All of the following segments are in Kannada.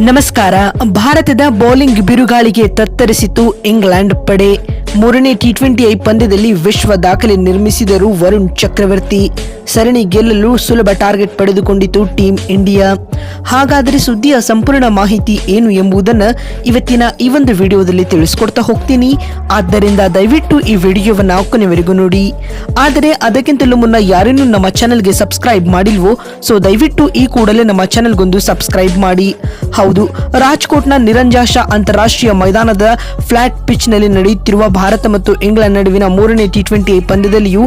ನಮಸ್ಕಾರ. ಭಾರತದ ಬೌಲಿಂಗ್ ಬಿರುಗಾಳಿಗೆ ತತ್ತರಿಸಿತು ಇಂಗ್ಲೆಂಡ್ ಪಡೆ. ಮೂರನೇ ಟಿ ಟ್ವೆಂಟಿ ಐ ಪಂದ್ಯದಲ್ಲಿ ವಿಶ್ವ ದಾಖಲೆ ನಿರ್ಮಿಸಿದರು ವರುಣ್ ಚಕ್ರವರ್ತಿ. ಸರಣಿ ಗೆಲ್ಲಲು ಸುಲಭ ಟಾರ್ಗೆಟ್ ಪಡೆದುಕೊಂಡಿತು ಟೀಂ ಇಂಡಿಯಾ. ಹಾಗಾದರೆ ಸುದ್ದಿಯ ಸಂಪೂರ್ಣ ಮಾಹಿತಿ ಏನು ಎಂಬುದನ್ನು ಇವತ್ತಿನ ಈ ಒಂದು ವಿಡಿಯೋದಲ್ಲಿ ತಿಳಿಸ್ಕೊಡ್ತಾ ಹೋಗ್ತೀನಿ. ಆದ್ದರಿಂದ ದಯವಿಟ್ಟು ಈ ವಿಡಿಯೋವನ್ನು ಕೊನೆವರೆಗೂ ನೋಡಿ. ಆದರೆ ಅದಕ್ಕಿಂತಲೂ ಮುನ್ನ ಯಾರೇನು ನಮ್ಮ ಚಾನೆಲ್ಗೆ ಸಬ್ಸ್ಕ್ರೈಬ್ ಮಾಡಿಲ್ವೋ, ಸೊ ದಯವಿಟ್ಟು ಈ ಕೂಡಲೇ ನಮ್ಮ ಚಾನೆಲ್ಗೊಂದು ಸಬ್ಸ್ಕ್ರೈಬ್ ಮಾಡಿ. ಹೌದು, ರಾಜ್ಕೋಟ್ನ ನಿರಂಜಾಶಾ ಅಂತಾರಾಷ್ಟ್ರೀಯ ಮೈದಾನದ ಫ್ಲಾಟ್ ಪಿಚ್ನಲ್ಲಿ ನಡೆಯುತ್ತಿರುವ ಭಾರತ ಮತ್ತು ಇಂಗ್ಲೆಂಡ್ ನಡುವಿನ ಮೂರನೇ ಟಿ ಟ್ವೆಂಟಿ ಪಂದ್ಯದಲ್ಲಿಯೂ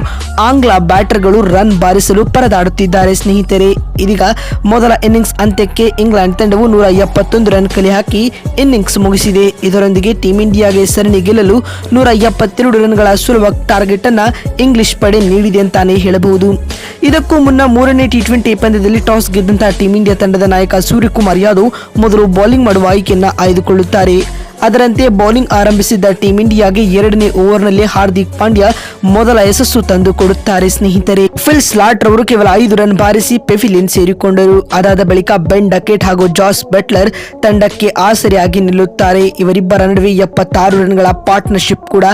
ಆಂಗ್ಲ ಬ್ಯಾಟರ್ಗಳು ರನ್ ಬಾರಿಸಲು ಪರದಾಡುತ್ತಿದ್ದಾರೆ. ಸ್ನೇಹಿತರೆ, ಇದೀಗ ಮೊದಲ ಇನ್ನಿಂಗ್ಸ್ ಅಂತ್ಯಕ್ಕೆ ಇಂಗ್ಲೆಂಡ್ ತಂಡವು ನೂರ ಎಪ್ಪತ್ತೊಂದು ರನ್ ಕಲೆ ಹಾಕಿ ಇನ್ನಿಂಗ್ಸ್ ಮುಗಿಸಿದೆ. ಇದರೊಂದಿಗೆ ಟೀಂ ಇಂಡಿಯಾಗೆ ಸರಣಿ ಗೆಲ್ಲಲು ನೂರ ಎಪ್ಪತ್ತೆರಡು ರನ್ಗಳ ಸುಲಭ ಟಾರ್ಗೆಟ್ ಅನ್ನ ಇಂಗ್ಲಿಷ್ ಪಡೆ ನೀಡಿದೆ ಅಂತಾನೆ ಹೇಳಬಹುದು. ಇದಕ್ಕೂ ಮುನ್ನ ಮೂರನೇ ಟಿ ಟ್ವೆಂಟಿ ಪಂದ್ಯದಲ್ಲಿ ಟಾಸ್ ಗೆದ್ದಂತಹ ಟೀಂ ಇಂಡಿಯಾ ತಂಡದ ನಾಯಕ ಸೂರ್ಯಕುಮಾರ್ ಯಾದವ್ ಮೊದಲು ಬೌಲಿಂಗ್ ಮಾಡುವ ಆಯ್ಕೆಯನ್ನ ಆಯ್ದುಕೊಳ್ಳುತ್ತಾರೆ. ಅದರಂತೆ ಬೌಲಿಂಗ್ ಆರಂಭಿಸಿದ್ದ ಟೀಂ ಇಂಡಿಯಾಗೆ ಎರಡನೇ ಓವರ್ನಲ್ಲಿ ಹಾರ್ದಿಕ್ ಪಾಂಡ್ಯ ಮೊದಲ ಯಶಸ್ಸು ತಂದು ಕೊಡುತ್ತಾರೆ ಸ್ನೇಹಿತರೆ. ಫಿಲ್ ಸ್ಲಾಟ್ ರವರು ಕೇವಲ ಐದು ರನ್ ಬಾರಿಸಿ ಪೆಫಿಲಿನ್ ಸೇರಿಕೊಂಡರು. ಅದಾದ ಬಳಿಕ ಬೆನ್ ಡಕೆಟ್ ಹಾಗೂ ಜಾಸ್ ಬೆಟ್ಲರ್ ತಂಡಕ್ಕೆ ಆಸರೆಯಾಗಿ ನಿಲ್ಲುತ್ತಾರೆ. ಇವರಿಬ್ಬರ ನಡುವೆ ಎಪ್ಪತ್ತಾರು ರನ್ಗಳ ಪಾರ್ಟ್ನರ್ಶಿಪ್ ಕೂಡ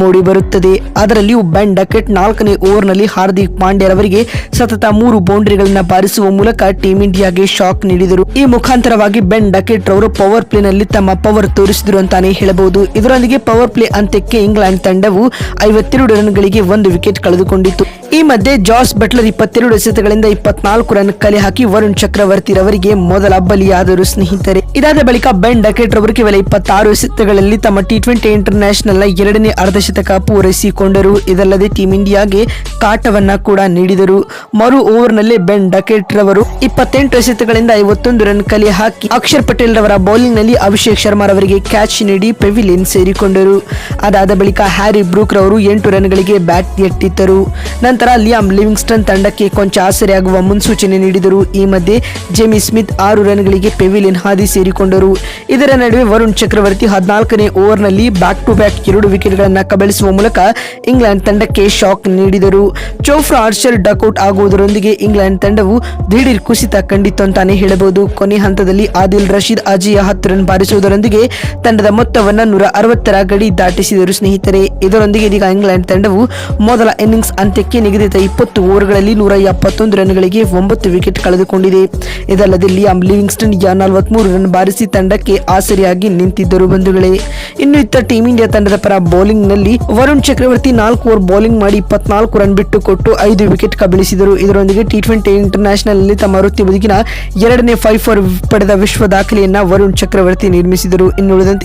ಮೂಡಿ ಬರುತ್ತದೆ ಅದರಲ್ಲಿಯೂ ಬೆನ್ ಡಕೆಟ್ ನಾಲ್ಕನೇ ಓವರ್ನಲ್ಲಿ ಹಾರ್ದಿಕ್ ಪಾಂಡ್ಯರವರಿಗೆ ಸತತ ಮೂರು ಬೌಂಡರಿಗಳನ್ನು ಬಾರಿಸುವ ಮೂಲಕ ಟೀಂ ಇಂಡಿಯಾಗೆ ಶಾಕ್ ನೀಡಿದರು. ಈ ಮುಖಾಂತರವಾಗಿ ಬೆನ್ ಡಕೆಟ್ ರವರು ಪವರ್ ಪ್ಲೇನಲ್ಲಿ ತಮ್ಮ ಪವರ್ ತೋರಿಸಿದರು. ಅಂತಾನೆ ಹೇಳಬಹುದು. ಇದರೊಂದಿಗೆ ಪವರ್ ಪ್ಲೇ ಅಂತ್ಯಕ್ಕೆ ಇಂಗ್ಲೆಂಡ್ ತಂಡವು ಐವತ್ತೆರಡು ರನ್ಗಳಿಗೆ ಒಂದು ವಿಕೆಟ್ ಕಳೆದುಕೊಂಡಿತ್ತು. ಈ ಮಧ್ಯೆ ಜಾಸ್ ಬಟ್ಲರ್ ಇಪ್ಪತ್ತೆರಡು ಎಸೆತಗಳಿಂದ ಇಪ್ಪತ್ನಾಲ್ಕು ರನ್ ಕಲೆ ಹಾಕಿ ವರುಣ್ ಚಕ್ರವರ್ತಿ ರವರಿಗೆ ಮೊದಲ ಬಲಿಯಾದರು ಸ್ನೇಹಿತರೆ. ಇದಾದ ಬಳಿಕ ಬೆನ್ ಡಕೆಟ್ ರವರು ಕೇವಲ ಇಪ್ಪತ್ತಾರು ಎಸೆತಗಳಲ್ಲಿ ತಮ್ಮ ಟಿ ಟ್ವೆಂಟಿ ಇಂಟರ್ನ್ಯಾಷನಲ್ನ ಎರಡನೇ ಅರ್ಧಶತಕ ಪೂರೈಸಿಕೊಂಡರು. ಇದಲ್ಲದೆ ಟೀಂ ಇಂಡಿಯಾಗೆ ಕಾಟವನ್ನ ಕೂಡ ನೀಡಿದರು. ಮರು ಓವರ್ನಲ್ಲಿ ಬೆನ್ ಡಕೆಟ್ ರವರು ಇಪ್ಪತ್ತೆಂಟು ಎಸೆತಗಳಿಂದ ಐವತ್ತೊಂದು ರನ್ ಕಲೆ ಹಾಕಿ ಅಕ್ಷರ್ ಪಟೇಲ್ ರವರ ಬೌಲಿಂಗ್ನಲ್ಲಿ ಅಭಿಷೇಕ್ ಶರ್ಮಾ ರವರಿಗೆ ಕ್ಯಾಚ್ ನೀಡಿ ಪೆವಿಲಿಯನ್ ಸೇರಿಕೊಂಡರು. ಅದಾದ ಬಳಿಕ ಹ್ಯಾರಿ ಬ್ರೂಕ್ ರವರು ಎಂಟು ರನ್ಗಳಿಗೆ ಬ್ಯಾಟ್ ಎಟ್ಟಿದ್ದರು ನಂತರ ಲಿಯಾಮ್ ಲಿವಿಂಗ್ಸ್ಟನ್ ತಂಡಕ್ಕೆ ಕೊಂಚ ಆಸರೆಯಾಗುವ ಮುನ್ಸೂಚನೆ ನೀಡಿದರು. ಈ ಮಧ್ಯೆ ಜೆಮಿ ಸ್ಮಿತ್ ಆರು ರನ್ಗಳಿಗೆ ಪೆವಿಲಿಯನ್ ಹಾದಿ ಸೇರಿಕೊಂಡರು. ಇದರ ನಡುವೆ ವರುಣ್ ಚಕ್ರವರ್ತಿ ಹದಿನಾಲ್ಕನೇ ಓವರ್ನಲ್ಲಿ ಬ್ಯಾಕ್ ಟು ಬ್ಯಾಕ್ ಎರಡು ವಿಕೆಟ್ಗಳನ್ನು ಕಬಳಿಸುವ ಮೂಲಕ ಇಂಗ್ಲೆಂಡ್ ತಂಡಕ್ಕೆ ಶಾಕ್ ನೀಡಿದರು. ಚೋಫ್ರಾ ಆರ್ಚರ್ ಡಕೌಟ್ ಆಗುವುದರೊಂದಿಗೆ ಇಂಗ್ಲೆಂಡ್ ತಂಡವು ದಿಢೀರ್ ಕುಸಿತ ಕಂಡಿತ್ತು ಅಂತಾನೆ ಹೇಳಬಹುದು. ಕೊನೆ ಹಂತದಲ್ಲಿ ಆದಿಲ್ ರಶೀದ್ ಅಜಿಯ ಹತ್ತು ರನ್ ಬಾರಿಸುವುದರೊಂದಿಗೆ ತಂಡದ ಮೊತ್ತವನ್ನು ನೂರ ಅರವತ್ತರ ಗಡಿ ದಾಟಿಸಿದರು. ಸ್ನೇಹಿತರೆ, ಇದರೊಂದಿಗೆ ಇದೀಗ ಇಂಗ್ಲೆಂಡ್ ತಂಡವು ಮೊದಲ ಇನ್ನಿಂಗ್ಸ್ ಅಂತ್ಯಕ್ಕೆ ನಿಗದಿತ ಇಪ್ಪತ್ತು ಓವರ್ಗಳಲ್ಲಿ ನೂರ ಎಪ್ಪತ್ತೊಂದು ರನ್ಗಳಿಗೆ ಒಂಬತ್ತು ವಿಕೆಟ್ ಕಳೆದುಕೊಂಡಿದೆ. ಇದಲ್ಲದೆ ಲಿಯಾಮ್ ಲಿವಿಂಗ್ಸ್ಟನ್ ಯ ನಲವತ್ಮೂರು ರನ್ ಬಾರಿಸಿ ತಂಡಕ್ಕೆ ಆಸರಿಯಾಗಿ ನಿಂತಿದ್ದರು ಬಂಧುಗಳೇ. ಇನ್ನು ಇತ್ತ ಟೀಂ ಇಂಡಿಯಾ ತಂಡದ ಪರ ಬೌಲಿಂಗ್ನಲ್ಲಿ ವರುಣ್ ಚಕ್ರವರ್ತಿ ನಾಲ್ಕು ಓವರ್ ಬೌಲಿಂಗ್ ಮಾಡಿ ಇಪ್ಪತ್ನಾಲ್ಕು ರನ್ ಬಿಟ್ಟು ಕೊಟ್ಟು ಐದು ವಿಕೆಟ್ ಕಬಳಿಸಿದರು. ಇದರೊಂದಿಗೆ ಟಿ ಟ್ವೆಂಟಿ ಇಂಟರ್ನ್ಯಾಷನಲ್ನಲ್ಲಿ ತಮ್ಮ ವೃತ್ತಿ ಬದುಕಿನ ಎರಡನೇ ಫೈವ್ ಫೋರ್ ಪಡೆದ ವಿಶ್ವ ದಾಖಲೆಯನ್ನ ವರುಣ್ ಚಕ್ರವರ್ತಿ ನಿರ್ಮಿಸಿದರು. ಇನ್ನುಳಿದಂತೆ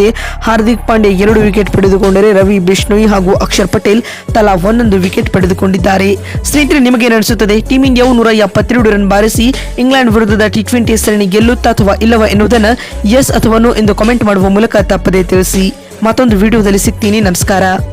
ಹಾರ್ದಿಕ್ ಪಾಂಡ್ಯ ಎರಡು ವಿಕೆಟ್ ಪಡೆದುಕೊಂಡರೆ ರವಿ, ಬಿಷ್ಣೋಯ್ ಹಾಗೂ ಅಕ್ಷರ್ ಪಟೇಲ್ ತಲಾ ಒಂದೊಂದು ವಿಕೆಟ್ ಪಡೆದುಕೊಂಡಿದ್ದಾರೆ. ಸ್ನೇಹಿತರೆ, ನಿಮಗೆ ಅನಿಸುತ್ತದೆ ಟೀಮ್ ಇಂಡಿಯಾವು ನೂರ ಎಪ್ಪತ್ತೆರಡು ರನ್ ಬಾರಿಸಿ ಇಂಗ್ಲೆಂಡ್ ವಿರುದ್ಧದ ಟಿ ಟ್ವೆಂಟಿ ಸರಣಿ ಗೆಲ್ಲುತ್ತಾ ಅಥವಾ ಇಲ್ಲವ ಎನ್ನುವುದನ್ನು ಎಸ್ ಅಥವಾ ನೋ ಎಂದು ಕಾಮೆಂಟ್ ಮಾಡುವ ಮೂಲಕ ತಪ್ಪದೇ ತಿಳಿಸಿ. ಮತ್ತೊಂದು ವಿಡಿಯೋದಲ್ಲಿ ಸಿಗ್ತೀನಿ. ನಮಸ್ಕಾರ.